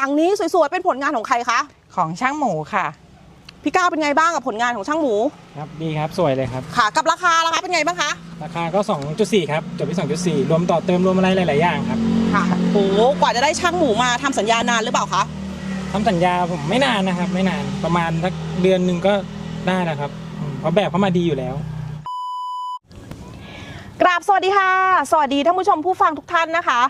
หลังนี้สวยๆเป็นผลงานของใครคะของช่างหมูค่ะ พี่ก้าวเป็นไงบ้างกับผลงานของช่างหมูครับดีครับสวยเลยครับค่ะ กับราคาราคาเป็นไงบ้างคะราคาก็ 2.4 ครับจบที่ 2.4 รวมต่อเติมรวมอะไรหลาย ๆ อย่างครับค่ะโอ้กว่าจะได้ช่างหมูมาทำสัญญานานหรือเปล่าคะทำสัญญาผมไม่นานนะครับ ไม่นานประมาณสักเดือนหนึ่งก็ได้แล้วครับอืมเพราะแบบเขามาดีอยู่แล้ว กราบสวัสดีค่ะ สวัสดีท่านผู้ชมผู้ฟังทุกท่านนะคะ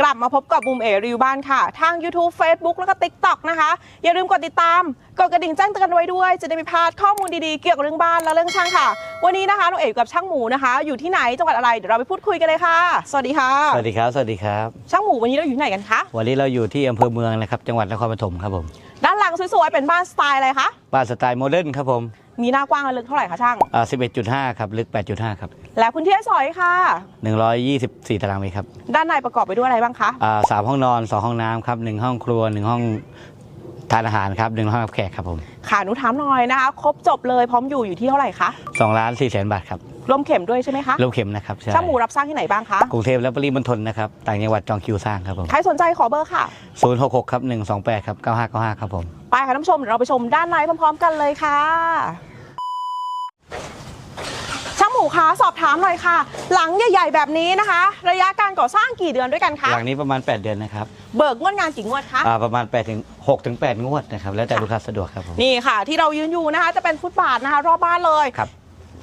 กลับมาพบกับบูมเอรีวิวบ้านค่ะ ทาง YouTube Facebook แล้วก็ TikTok นะคะ อย่าลืมกดติดตาม กดกระดิ่งแจ้งเตือนไว้ด้วย จะได้ไม่พลาดข้อมูลดีๆ เกี่ยวกับเรื่องบ้านและเรื่องช่างค่ะ วันนี้นะคะน้องเอกกับช่างหมูนะคะ อยู่ที่ไหนจังหวัดอะไรเดี๋ยวเราไปพูดคุยกันเลยค่ะ สวัสดีค่ะ สวัสดีครับ สวัสดีครับ ช่างหมูวันนี้เราอยู่ที่ไหนกันคะวันนี้เราอยู่ที่อำเภอเมืองนะครับ จังหวัดนครปฐมครับผม ด้านหลังสวยๆเป็นบ้านสไตล์อะไรคะ บ้านสไตล์โมเดิร์นครับผม มีหน้ากว้างและลึกเท่าไหร่คะช่าง อ่า11.5 ครับ ลึก 8.5 ครับ และพื้นที่ให้สอยค่ะ 124 ตารางเมตรครับด้านในประกอบไปด้วยอะไรบ้างคะ อ่าสามห้องนอน 2 ห้องน้ำครับ 1 ห้องครัว 1 ห้องทานอาหารครับ 1 ห้องรับแขกครับผมค่ะหนูถามหน่อยนะคะ ครบจบเลยพร้อมอยู่อยู่ที่เท่าไหร่คะ2ล้าน4แสนบาทครับรวมเข็มด้วยใช่ไหมคะรวมเข็มนะครับใช่ช่างหมูรับสร้างที่ไหนบ้างคะกรุงเทพและปริมณฑลนะครับ ต่างจังหวัดจองคิวสร้างครับผมใครสนใจขอเบอร์ค่ะ 066ครับ128ครับ9595ครับผม ไปค่ะท่านผู้ชมเดี๋ยวเราไปชมด้านในพร้อมๆกันเลยค่ะช่าง หมูคะสอบถามหน่อยค่ะ หลังใหญ่ ๆ แบบนี้นะคะ ระยะการก่อสร้างกี่เดือนด้วยกันคะหลังนี้ประมาณ 8 เดือนนะครับเบิกงวดงานกี่งวดคะอ่าประมาณ8ถึง6ถึง8งวดนะครับแล้วแต่ลูกค้าสะดวกครับผมนี่ค่ะ ที่เรายืนอยู่นะคะจะเป็นฟุตบาทนะคะรอบบ้านเลยครับ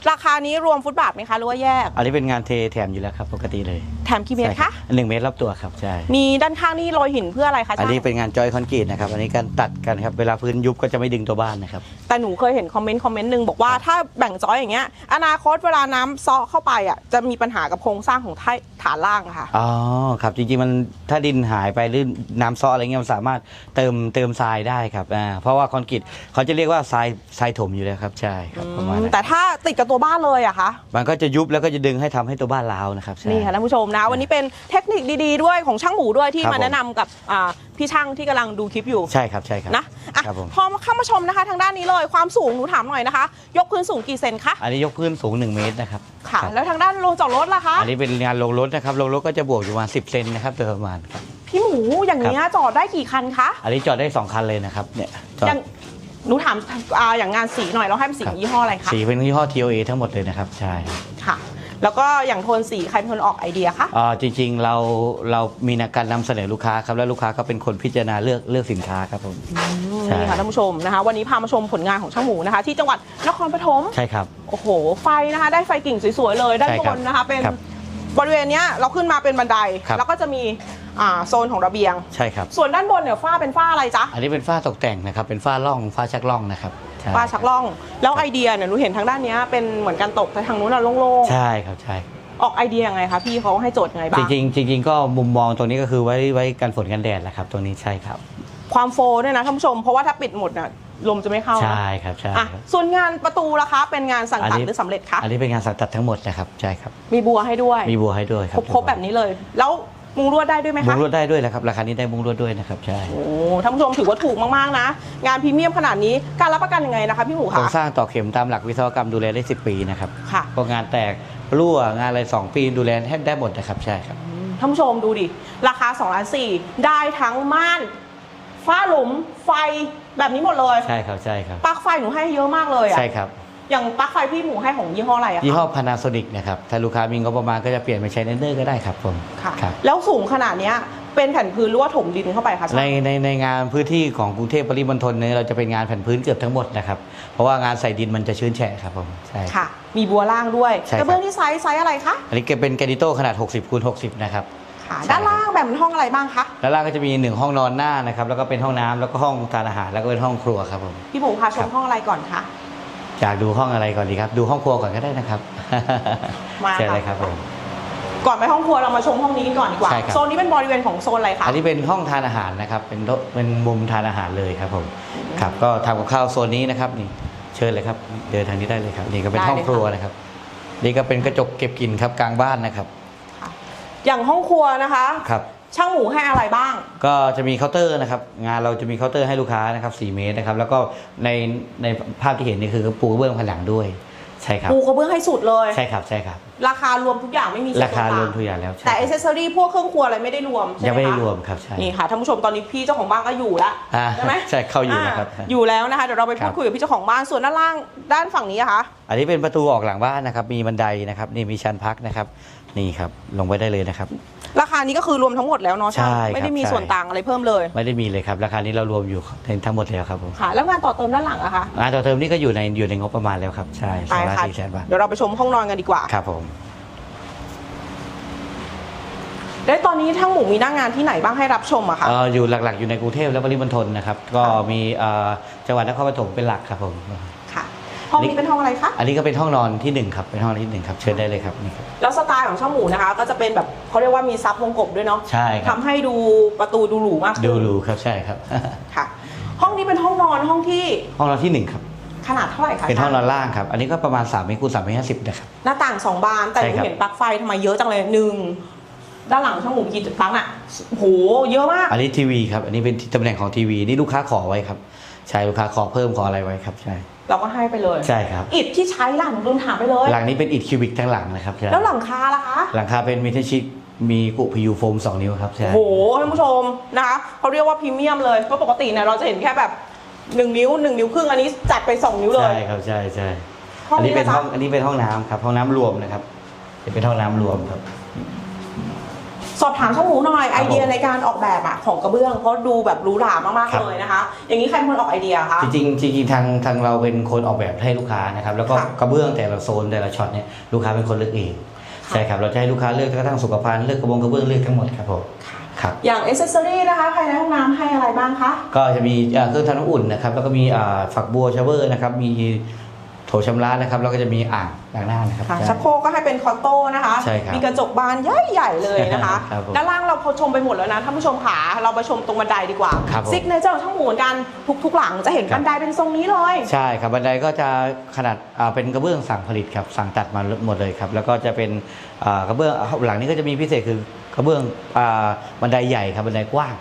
ราคานี้รวมฟุตบาทไหมคะหรือว่าแยก อันนี้เป็นงานเทแถมอยู่แล้วครับปกติเลย แถมกี่เมตรใช่คะหนึ่งเมตรรอบตัวครับใช่ มีด้านข้างนี่โรยหินเพื่ออะไรคะอันช่างนี้เป็นงานจอยคอนกรีตนะครับ อันนี้การตัดกันครับ เวลาพื้นยุบก็จะไม่ดึงตัวบ้านนะครับ แต่หนูเคยเห็นคอมเมนต์คอมเมนต์หนึ่งบอกว่าถ้าแบ่งจอยอย่างเงี้ย อนาคตเวลาน้ำเซาะเข้าไปอะจะมีปัญหากับโครงสร้างของท้ายฐานล่างอะค่ะ อ๋อ ครับ จริงๆ มันถ้าดินหายไปหรือน้ำซ้ออะไรเงี้ยมันสามารถเติมเติมทรายได้ครับอ่าเพราะว่าคอนกรีตเขาจะเรียกว่าทรายทรายถมอยู่แล้วครับ ใช่ครับประมาณนั้นแต่ถ้าติดกับตัวบ้านเลยอะคะ มันก็จะยุบแล้วก็จะดึงให้ทำให้ตัวบ้านร้าวนะครับใช่ นี่ค่ะท่านผู้ชมนะ วันนี้เป็นเทคนิคดีๆด้วยของช่างหมูด้วยที่ครับมาผม แนะนำกับอ่าพี่ช่างที่กำลังดูคลิปอยู่ ใช่ครับใช่ครับ นะอะครับผม พอเข้ามาชมนะคะ ทางด้านนี้เลยความสูงหนูถามหน่อยนะคะ ยกพื้นสูงกี่เซนคะอันนี้ยกพื้นสูง 1 เมตรนะครับค่ะรับแล้วทางด้านโรงจอดรถล่ะคะ อันนี้เป็นงานลงรถนะครับลงรถก็จะบวกอยู่ประมาณ10เซนนะครับโดยประมาณครับ พี่หมูอย่างเนี้ยจอดได้กี่คันคะอันนี้จอดได้2คันเลยนะครับเนี่ยจออดย่างหนูถามอ่าอย่างงานสีหน่อยเราให้เป็นสีครับยี่ห้ออะไรคะสีเป็นยี่ห้อ TOA ทั้งหมดเลยนะครับใช่ค่ะ แล้วก็อย่างโทนสีใครเป็นคนออกไอเดียคะอ่าจริงๆเราเรามีการนำเสนอลูกค้าครับแล้วลูกค้าก็เป็นคนพิจารณาเลือกเลือกสินค้าครับผม ใช่ นี่ค่ะท่านผู้ชมนะคะ วันนี้พามาชมผลงานของช่างหมูนะคะ ที่จังหวัดนครปฐมใช่ครับ โอ้โห ไฟนะคะ ได้ไฟกิ่งสวยๆเลยด้านใช่บครับนนะคะ เป็นครับบริเวณเนี้ยเราขึ้นมาเป็นบันได ครับ แล้วก็จะมีอ่าโซนของระเบียง ใช่ครับ ส่วนด้านบนเนี่ยฝ้าเป็นฝ้าอะไรจ๊ะ อันนี้เป็นฝ้าตกแต่งนะครับ เป็นฝ้าล่องฝ้าชักล่องนะครับ ใช่ฝ้าชักล่อง แล้วไอเดียเนี่ยหนูเห็นทางด้านเนี้ยเป็นเหมือนกันตกแต่ทางนู้นอะโล่งใช่ครับใช่ ๆ ออกไอเดียยังไงคะพี่เขาให้โจทย์ยังไงจบ้างริงๆจริง ๆ ก็มุมมองตรงนี้ก็คือไว้ไว้กันฝนกันแดดแหละครับ ตรงนี้ใช่ครับ ความโฟล์ด้วยนะท่านผู้ชม เพราะว่าถ้าปิดหมดน่ะลมจะไม่เข้านะใช่ครับใช่อะครับส่วนงานประตูล่ะคะเป็นงานสั่งอันตัดนี้หรือสำเร็จคะอันนี้เป็นงานสังตัดทั้งหมดนะครับใช่ครับ มีบัวให้ด้วย มีบัวให้ด้วยคครัรบครบแบบนี้เลย แล้ว มุงลวดได้ด้วยไหมมุ้คะงลวดได้ด้วยนะครับ ราคานี้ได้มุ้งลวดด้วยนะครับใช่โอ้ท่านผู้ชมถือว่าถูกมากๆนะ งานพรีเมียมขนาดนี้การรับประกันยังไงนะคะพี่หมูโครงคะสร้างต่อเข็มตามหลักวิศวกรรมดูแลได้ 10 ปีนะครับค่ะพวกงานแตกรั่วงานอะไร 2 ปีดูแลให้ได้หมดนะครับใช่ครับ ท่านผู้ชมดูดิ ราคา2ล้านสี่ได้ทั้งม่าน ฝ้าหลุมไฟแบบนี้หมดเลย ใช่ครับใช่ครับ ปลั๊กไฟหนูให้เยอะมากเลยอะใช่ครับ อย่างปลั๊กไฟพี่หมูให้ของยี่ห้ออะไรอะคะยี่ห้อ Panasonic นะครับ ถ้าลูกค้ามีงบประมาณก็จะเปลี่ยนไปใช้เนเนอร์ก็ได้ครับผมค่ะ ครับ แล้วสูงขนาดเนี้ยเป็นแผ่นพื้นหรือว่าถมดินเข้าไปคะในในในงานพื้นที่ของกรุงเทพปริมณฑลเนี่ยเราจะเป็นงานแผ่นพื้นเกือบทั้งหมดนะครับ เพราะว่างานใส่ดินมันจะชื้นแฉะครับผมใช่ ค่ะ มีบัวล่างด้วยใช่กครับ ระเบื้องที่ไซส์ไซส์อะไรคะอันนี้ก็เป็นแกรนิโต้ขนาด 60คูณ60 นะครับ ค่ะ ใช่ ด้านล่างแบ่งเป็นห้องอะไรบ้างคะแล้วล่างก็จะมี 1 ห้องนอนหน้านะครับ แล้วก็เป็นห้องน้ำแล้วก็ห้องทานอาหารแล้วก็เป็นห้องครัวครับผม พี่หมูพาชครัมบ ห้องอะไรก่อนคะ อยากดูห้องอะไรก่อนดีครับ ดูห้องครัวก่อนก็ได้นะครับมาเชิญค่ะเลยครับผม ก่อนไปห้องครัวเรามาชมห้องนี้กันก่อนดีกว่า ใช่ครับ โซนนี้เป็นบริเวณของโซนอะไรคะ อันนี้เป็นห้องทานอาหารนะครับ เป็นโต๊ะเป็นมุมทานอาหารเลยครับผม ครับ ก็ทำกับข้าวโซนนี้นะครับนี่ เชิญเลยครับ เดินทางนี้ได้เลยครับ นี่ก็เป็นห้องครัวนะครับ นี่ก็เป็นกระจกเก็บกลิ่นครับกลางบ้านนะครับค่ะอย่างห้องครัวนะคะ ครับ ช่างหมูให้อะไรบ้าง ก็จะมีเคาน์เตอร์นะครับ งานเราจะมีเคาน์เตอร์ให้ลูกค้านะครับ4เมตรนะครับ แล้วก็ในในภาพที่เห็นนี่คือปูกระเบื้องผนังด้วย ใช่ครับปูกระเบื้องให้สุดเลย ใช่ครับใช่ครับราคารวมทุกอย่างไม่มีส่วนราคารวมต่งทุกอย่างแล้วใช่แต่คอรับเซสซอรี่พวกเครื่องครัวอะไรไม่ได้รวมใช่ไหมยังไม่ได้คะรวมครับใช่นี่ค่ะท่านผู้ชมตอนนี้พี่เจ้าของบ้านก็อยู่แล้วอ่าใช่ไหมใช่เข้าอยู่แล้วครับาอยู่แล้วนะคะเดี๋ยวเราไปครัพูดบคุยกับพี่เจ้าของบ้านส่วนด้านล่างด้านฝั่งนี้อะคะอันนี้เป็นประตูออกหลังบ้านนะครับมีบันไดนะครับนี่มีชั้นพักนะครับนี่ครับลงไปได้เลยนะครับ ราคานี้ก็คือรวมทั้งหมดแล้วเนาะใช่ครับไม่ได้มีใช่ส่วนต่างอะไรเพิ่มเลย ไม่ได้มีเลยครับราคานี้เรารวมอยู่ทั้งหมดแล้วครับผมค่ะแล้วงานต่อเติมด้านหลังอะคะงานต่อเติมนี่ก็อยู่ในอยู่ในงบประมาณแล้วครับใช่ไปสองล้านค่ะสี่แสนบาทเดี๋ยวเราไปชมห้องนอนกันดีกว่าครับผม และตอนนี้ทั้งหมูมีหน้างานที่ไหนบ้างให้รับชมอะคะเอ่ออยู่หลักๆ อยู่ในกรุงเทพและปริมณฑลนะครับ ก็มีเอ่อจังหวัดนครปฐมเป็นหลักครับผม ค่ะห้องนี้เป็นห้องอะไรคะอันนี้ก็เป็นห้องนอนที่หนึ่งครับเป็นห้องนอนที่หนึ่งครับเชิญได้เลยครับนี่ครับ แล้วสไตล์ของช่างหมูนะคะ ก็จะเป็นแบบเขาเรียกว่ามีซับวงกบด้วยเนาะใช่ครับ ทำให้ดูประตูดูหรูมากขึ้นดูหรูครับใช่ครับ ค่ะ ห้องนี้เป็นห้องนอนห้องที่ห้องนอนที่หนึ่งครับขนาดเท่าไหร่คะเป็นห้องนอนล่างครับอันนี้ก็ประมาณ3เมตรคูณ3เมตรห้าสิบนะครับ หน้าต่างสองบานแต่หใช่นูครับ เห็นปลั๊กไฟทำไมเยอะจังเลยหนึ่ง ด้านหลังช่างหมูกี่ปลั๊กน่ะโอ้โหเยอะมากอันนี้ทีวีครับ อันนี้เป็นตำแหน่งของทีวีนี่ลูกค้าขอไว้ครับ ใช่ลูกค้าขอเพิ่มขออะไรไว้ครับใช่เราก็ให้ไปเลย ใช่ครับอิฐที่ใช้ล่ะหนูลืมถามไปเลย หลังนี้เป็นอิฐคิวบิกทั้งหลังนะครับใช่แล้วหลังคาล่ะคะ หลังคาเป็นมิเทชิกมีกุพยูโฟม 2 นิ้วครับใช่โอ้โหท่านผู้ชมนะคะเขาเรียกว่าพรีเมียมเลยเพราะปกติเนี่ยเราจะเห็นแค่แบบหนึ่งนิ้วหนึ่งนิ้วครึ่งอันนี้จัดไปสองนิ้วเลย ใช่ครับใช่ใช่ห้องอันนี้นี้เป็นนะห้คะองอันนี้เป็นห้องน้ำครับห้องน้ำรวมนะครับเป็นห้องน้ำรวมครับ สอบถามช่างหมูหน่อยครัไอบเดียผมในการออกแบบอะของกระเบื้องเพราะดูแบบหรูหรามากครัๆบเลยนะคะ อย่างนี้ใครเป็นคนออกไอเดียคะ จริงๆจริงๆทางทางเราเป็นคนออกแบบให้ลูกค้านะครับแล้วก็ค่ะกระเบื้องแต่ละโซนแต่ละช็อตเนี่ยลูกค้าเป็นคนเลือกเองค่ะ ใช่ครับเราจะให้ลูกค้าเลือกกระทั่งสุขภัณฑ์เลือกกระบงกระเบื้องเลือกทั้งหมดครับผมครับอย่างเอเซสซอรี่นะคะภายในห้องน้ำให้อะไรบ้างคะ ก็จะมีเอ่อเครื่องทำน้ำอุ่นนะครับแล้วก็มีอ่าฝักบัวชาเวอร์นะครับมีโถ ชำระนะครับแล้วก็จะมีอ่างล้างหน้านะครับค่ะใช่ชักโครกก็ให้เป็นคอตโต้นะคะใช่ครับมีกระจกบานใหญ่ๆเลยนะคะครับผมด้านล่างเราพอชมไปหมดแล้วนะท่านผู้ชมขาเราไปชมตรงบันไดดีกว่าครับผมซิกเนเจอร์ของช่างหมูเหมือนกันทุกๆหลังจะเห็นครับบันไดเป็นทรงนี้เลย ใช่ครับบันไดก็จะขนาดอ่าเป็นกระเบื้องสั่งผลิตครับสั่งตัดมาหมดเลยครับแล้วก็จะเป็นอ่ากระเบื้องหลังนี้ก็จะมีพิเศษคือกระเบื้องอ่าบันไดใหญ่ครับบันไดกว้าง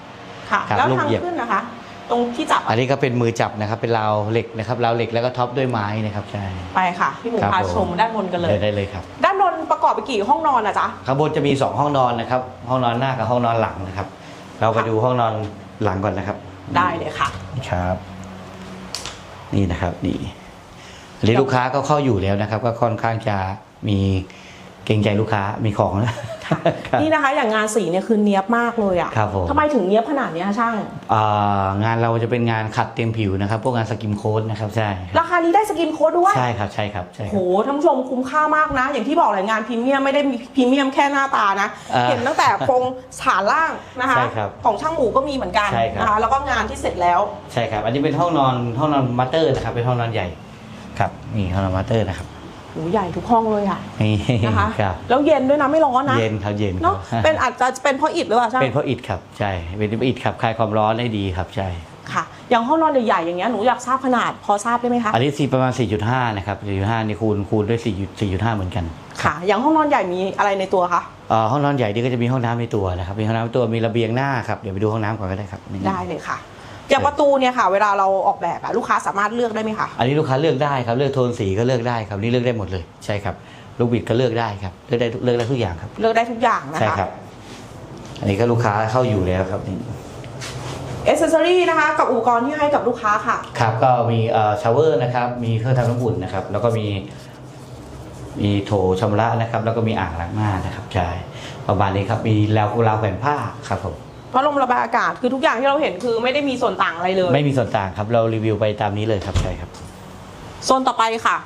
ค่ะครับแล้วลูกทางเหยียบขึ้นนะคะ ตรงที่จับอันนี้ก็เป็นมือจับนะครับ เป็นราวเหล็กนะครับราวเหล็กแล้วก็ท็อปด้วยไม้นะครับใช่ ไปค่ะ พี่หมูครับพาผม ชมด้านบนกันเลย ได้ได้เลยครับ ด้านบนประกอบไปกี่ห้องนอนอะจ๊ะ ข้างบนจะมี 2 ห้องนอนนะครับ ห้องนอนหน้ากับห้องนอนหลังนะครับ เราไปดูห้องนอนหลังก่อนนะครับได้เลยค่ะ ครับ นี่นะครับนี่อันนี้ลูกค้าก็เข้าอยู่แล้วนะครับ ก็ค่อนข้างจะมีเกรงใจลูกค้ามีของนะ ครับนี่นะคะอย่างงานสีเนี่ยคือเนี้ยบมากเลยอะครับผมทำไมถึงเนี้ยบขนาดเนี้ยคะช่างอ่างานเราจะเป็นงานขัดเต็มผิวนะครับพวกงานสกิมโค้ดนะครับใช่ครับราคานี้ได้สกินโค้ดด้วยใช่ครับใช่ครับใช่คโหรับท่านผู้ชมคุ้มค่ามากนะ อย่างที่บอกเลยงานพรีเมียมไม่ได้มีพรีเมียมแค่หน้าตานะอ่าเห็นตั้งแต่โครงฐานล่างนะคะใช่ครับของช่างหมูก็มีเหมือนกันใช่ครับนะคะแล้วก็งานที่เสร็จแล้วใช่ครับอันนี้เป็นห้องนอนห้องนอนมาสเตอร์นะครับเป็นห้องนอนใหญ่ครับนี่ห้องนอนมาสเตอร์นะครับ หูใหญ่ทุกห้องเลยอะนี่นะคะครับแล้วเย็นด้วยนะไม่ร้อนนะเย็นครับเย็นครัเนาะบเป็นอาจจะเป็นเพราะอิฐหรือเปล่าช่างเป็นเพราะอิฐครับใช่เป็นเพราะอิฐครับคลายความร้อนได้ดีครับใช่ค่ะอย่างห้องนอนใหญ่ๆอย่างเงี้ยหนูอยากทราบขนาดพอทราบได้ไหมคะอันนี้สี่ประมาณ 4.5 นะครับ 4.5 นี่คูณคูณด้วย 4 4.5 เหมือนกันค่ะ อย่างห้องนอนใหญ่มีอะไรในตัวคะเอ่อห้องนอนใหญ่นี่ก็จะมีห้องน้ำในตัวนะครับมีห้องน้ำในตัวมีระเบียงหน้าครับเดี๋ยวไปดูห้องน้ำก่อนก็ได้ครับนี่ได้เลยค่ะ อย่างประตูเนี่ยค่ะ เวลาเราออกแบบอะลูกค้าสามารถเลือกได้ไหมคะอันนี้ลูกค้าเลือกได้ครับเลือกโทนสีก็เลือกได้ครับนี่เลือกได้หมดเลยใช่ครับลูกบิดก็เลือกได้ครับเลือกได้เลือกได้ทุกอย่างครับ เลือกได้ทุกอย่างนะใช่คะครับ อันนี้ก็ลูกค้าเข้าอยู่แล้วครับนี่เอเซอรี่นะคะ กับอุปกรณ์ที่ให้กับลูกค้าค่ะ ครับก็มีเอ่อชาวเวอร์นะครับ มีเครื่องทำน้ำอุ่นนะครับ แล้วก็มี มีโถชำระนะครับ แล้วก็มีอ่างล้างหน้านะครับใช่ประมาณนี้ครับมีราวราวแผ่นผ้าครับผม พัดลมระบายอากาศคือทุกอย่างที่เราเห็นคือไม่ได้มีส่วนต่างอะไรเลยไม่มีส่วนต่างครับ เรารีวิวไปตามนี้เลยครับใช่ครับโซนต่อไปค่ะ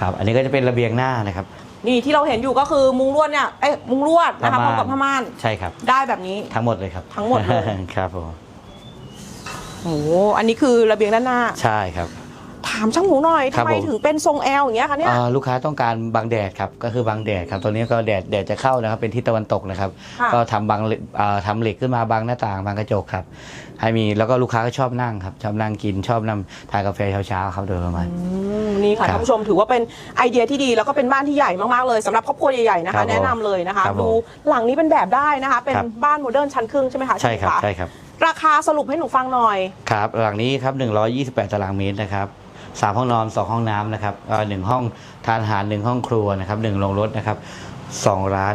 ครับ อันนี้ก็จะเป็นระเบียงหน้านะครับ นี่ที่เราเห็นอยู่ก็คือมุงลวดเนี่ยเอ้ยมุงลวดนะคะพร้อมกับผ้าม่านใช่ครับ ได้แบบนี้ทั้งหมดเลยครับ ทั้งหมดเลยครับผมโอ้โหอันนี้คือระเบียงด้านหน้า ใช่ครับถามช่างหมูหน่อยครัทำบไมผม ถึงเป็นทรงแอลอย่างเงี้ยคะเนี่ย อ่าลูกค้าต้องการบังแดดครับก็คือบังแดดครับตัวนี้ก็แดดแดดจะเข้านะครับเป็นทิศตะวันตกนะครับ ค่ะ ก็ทำบังเหล็กอ่าทำเหล็กขึ้นมาบังหน้าต่างบังกระจกครับ ให้มีแล้วก็ลูกค้าก็ชอบนั่งครับชอบนั่งกินชอบนั่งทานกาแฟเช้าๆครับโดยประมาณ อืมนี่ค่ะครับท่านผู้ชมถือว่าเป็นไอเดียที่ดีแล้วก็เป็นบ้านที่ใหญ่มากๆเลยสำหรับครอบครัวใหญ่ๆนะครัคะ บผมแนะนำเลยนะคะ ครับผมดูหลังนี้เป็นแบบได้นะคะ เป็นครับ บ้านโมเดิร์นชั้นครึ่งใช่ไหมคะใช่ครับณะใช่ครับ ราคาสรุปให้หนูฟังหน่อย ครับหลังนี้ครับ128 ตารางเมตรนะครับ สามห้องนอนสองห้องน้ำนะครับเอ่อหนึ่งห้องทานอาหารหนึ่งห้องครัวนะครับหนึ่งโรงรถนะครับสองล้าน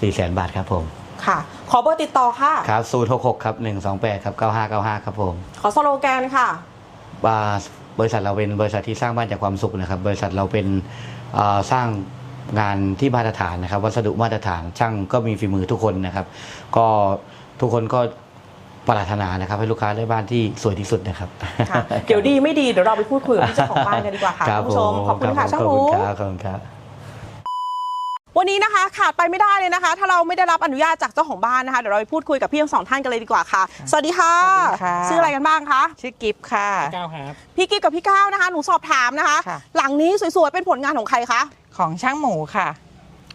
สี่แสนบาทครับผมค่ะ ขอเบอร์ติดต่อค่ะครับศูนย์หกหกครับหนึ่งสองแปดครับเก้าห้าเก้าห้าครับผม ขอสโลแกนค่ะว่าบริษัทเราเป็นบริษัทที่สร้างบ้านจากความสุขนะครับ บริษัทเราเป็นเอ่อสร้างงานที่มาตรฐานนะครับ วัสดุมาตรฐานช่างก็มีฝีมือทุกคนนะครับ ก็ทุกคนก็ ปรารถนานะครับให้ลูกค้าได้บ้านที่สวยที่สุดนะครับ ค่ะเดี๋ยวดีไม่ดีเดี๋ยวเราไปพูดคุยกับพี่เจ้าของบ้านกันดีกว่าค่ะรับคุณผู้ชมขอบคุณค่ะรัช่างขหอบมูคุณครับขอบคุณครับวันนี้นะคะขาดไปไม่ได้เลยนะคะ ถ้าเราไม่ได้รับอนุญาตจากเจ้าของบ้านนะคะเดี๋ยวเราไปพูดคุยกับพี่ทั้งสองท่านกันเลยดีกว่าค่ะ สวัสดีค่ะสวัสดีค่ะ ชื่ออะไรกันบ้างคะชื่อกิฟต์ค่ะ ก้าวครับพี่กิ๊กกับพี่ก้าวนะคะ หนูสอบถามนะคะ ค่ะ หลังนี้สวยๆเป็นผลงานของใครคะของช่างหมูค่ะ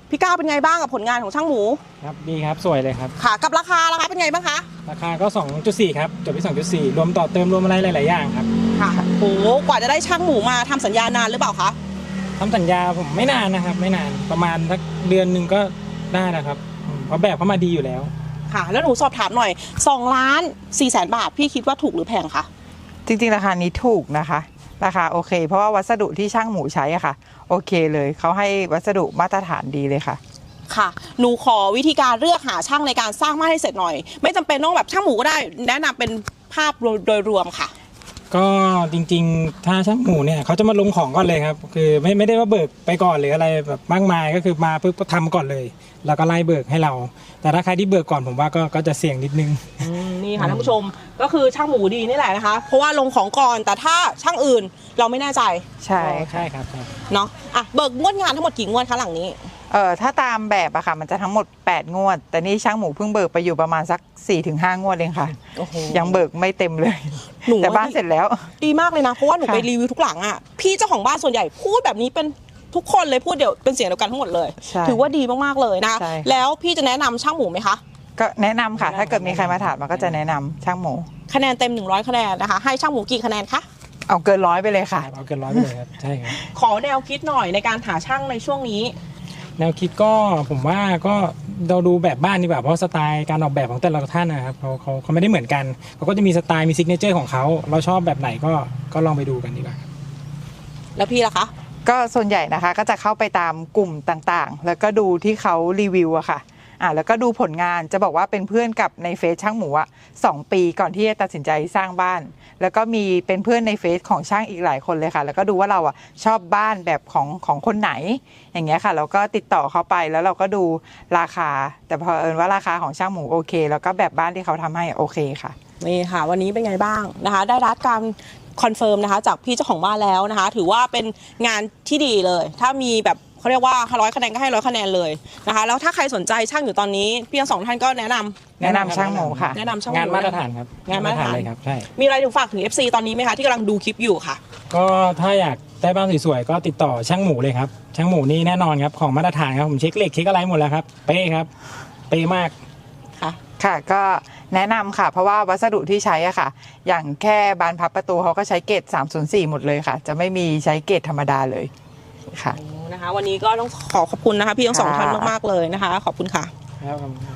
พี่ก้าวเป็นไงบ้างกับผลงานของช่างหมูครับดีครับสวยเลยครับค่ะ กับราคาราคาเป็นไงบ้างคะราคาก็ 2.4 ครับจบที่ 2.4 รวมต่อเติมรวมอะไรหลายๆอย่างครับค่ะโอ้กว่าจะได้ช่างหมูมาทำสัญญานานหรือเปล่าคะทำสัญญาผมไม่นานนะครับ ไม่นานประมาณสักเดือนหนึ่งก็ได้นะครับอืมเพราะแบบเขามาดีอยู่แล้ว ค่ะ แล้วหนูสอบถามหน่อย2ล้าน4แสนบาทพี่คิดว่าถูกหรือแพงคะจริงๆ ราคานี้ถูกนะคะ ราคาโอเค เพราะว่าวัสดุที่ช่างหมูใช้อะค่ะ โอเคเลยเขาให้วัสดุมาตรฐานดีเลยค่ะ ค่ะ หนูขอวิธีการเลือกหาช่างในการสร้างบ้านให้เสร็จหน่อย ไม่จำเป็นต้องแบบช่างหมูก็ได้ แนะนำเป็นภาพโดยรวมค่ะ ก็จริงๆ ถ้าช่างหมูเนี่ยเขาจะมาลงของก่อนเลยครับ คือไม่ไม่ได้ว่าเบิกไปก่อนหรืออะไรแบบมากมายก็คือมาปุ๊บก็ทำก่อนเลย แล้วก็ไล่เบิกให้เรา แต่ถ้าใครที่เบิกก่อนผมว่าก็ก็จะเสี่ยงนิดนึง อืม นี่ค่ะท่านผู้ชมก็คือช่างหมูดีนี่แหละนะคะ เพราะว่าลงของก่อนแต่ถ้าช่างอื่นเราไม่แน่ใจใช่ใช่ครับใช่เนาะอะเบิกงวดงานทั้งหมดกี่งวดคะหลังนี้เออถ้าตามแบบอะค่ะ มันจะทั้งหมด 8 งวด แต่นี่ช่างหมูเพิ่งเบิกไปอยู่ประมาณสัก 4-5 งวดเองค่ะโอ้โหยังเบิกไม่เต็มเลยหนูแต่บ้านเสร็จแล้ว ดีมากเลยนะ เพราะว่าหนูค่ะไปรีวิวทุกหลังอะพี่เจ้าของบ้านส่วนใหญ่พูดแบบนี้เป็นทุกคนเลยพูดเดียวเป็นเสียงเดียวกันทั้งหมดเลยใช่ถือว่าดีมากๆเลยนะใช่ค่ะแล้วพี่จะแนะนำช่างหมูไหมคะ ก็แนะนำค่ะ ถ้าเกิดมีใครมาถามมันก็จะแนะนำช่างหมู คะแนนเต็ม 100 คะแนนนะคะ ให้ช่างหมูกี่คะแนนคะ เอาเกินร้อยไปเลยค่ะ เอาเกินร้อยไปเลยครับ ใช่ครับ ขอแนวคิดหน่อยในการหาช่างในช่วงนี้ แนวคิดก็ผมว่าก็เราดูแบบบ้านดีกว่าเพราะสไตล์การออกแบบของแต่ละท่านนะครับเขาเขาเขาไม่ได้เหมือนกันเขาก็จะมีสไตล์มีซิกเนเจอร์ของเขาเราชอบแบบไหนก็ก็ลองไปดูกันดีกว่า แล้วพี่ล่ะคะ ก็ส่วนใหญ่นะคะก็จะเข้าไปตามกลุ่มต่างๆ แล้วก็ดูที่เขารีวิวอะค่ะ อ่าแล้วก็ดูผลงานจะบอกว่าเป็นเพื่อนกับในเฟซช่างหมูอะสองปีก่อนที่จะตัดสินใจสร้างบ้าน แล้วก็มีเป็นเพื่อนในเฟซของช่างอีกหลายคนเลยค่ะ แล้วก็ดูว่าเราอะชอบบ้านแบบของของคนไหน อย่างเงี้ยค่ะเราก็ติดต่อเขาไปแล้วเราก็ดูราคา แต่พอเอิญว่าราคาของช่างหมูโอเค แล้วก็แบบบ้านที่เขาทำให้โอเคค่ะนี่ค่ะ วันนี้เป็นไงบ้างนะคะ ได้รับการคอนเฟิร์มนะคะจากพี่เจ้าของบ้านแล้วนะคะ ถือว่าเป็นงานที่ดีเลย ถ้ามีแบบ เขาเรียกว่าร้อยคะแนนก็ให้ร้อยคะแนนเลยนะคะ แล้วถ้าใครสนใจช่างอยู่ตอนนี้พี่ทั้งสองท่านก็แนะนำ แนะนำช่างหมูค่ะ แนะนำช่างหมูงานมาตรฐานครับงานมาตรฐาน เลยครับใช่ มีอะไรถึงฝากถึง FC ตอนนี้ไหมคะที่กำลังดูคลิปอยู่ค่ะ ก็ถ้าอยากได้บ้านสวยๆก็ติดต่อช่างหมูเลยครับ ช่างหมูนี่แน่นอนครับของมาตรฐานครับผมเช็คเหล็กเช็คอะไรหมดแล้วครับเป๊ะครับเป๊ะมาก ค่ะ ค่ะ ก็แนะนำค่ะ เพราะว่าวัสดุที่ใช้อะค่ะ อย่างแค่บานพับประตูเขาก็ใช้เกรด304 หมดเลยค่ะ จะไม่มีใช้เกรดธรรมดาเลยค่ะ นะคะ วันนี้ก็ต้องขอขอบคุณนะคะ พี่ทั้งสองค่ะท่านมากๆเลยนะคะ ขอบคุณค่ะ ครับ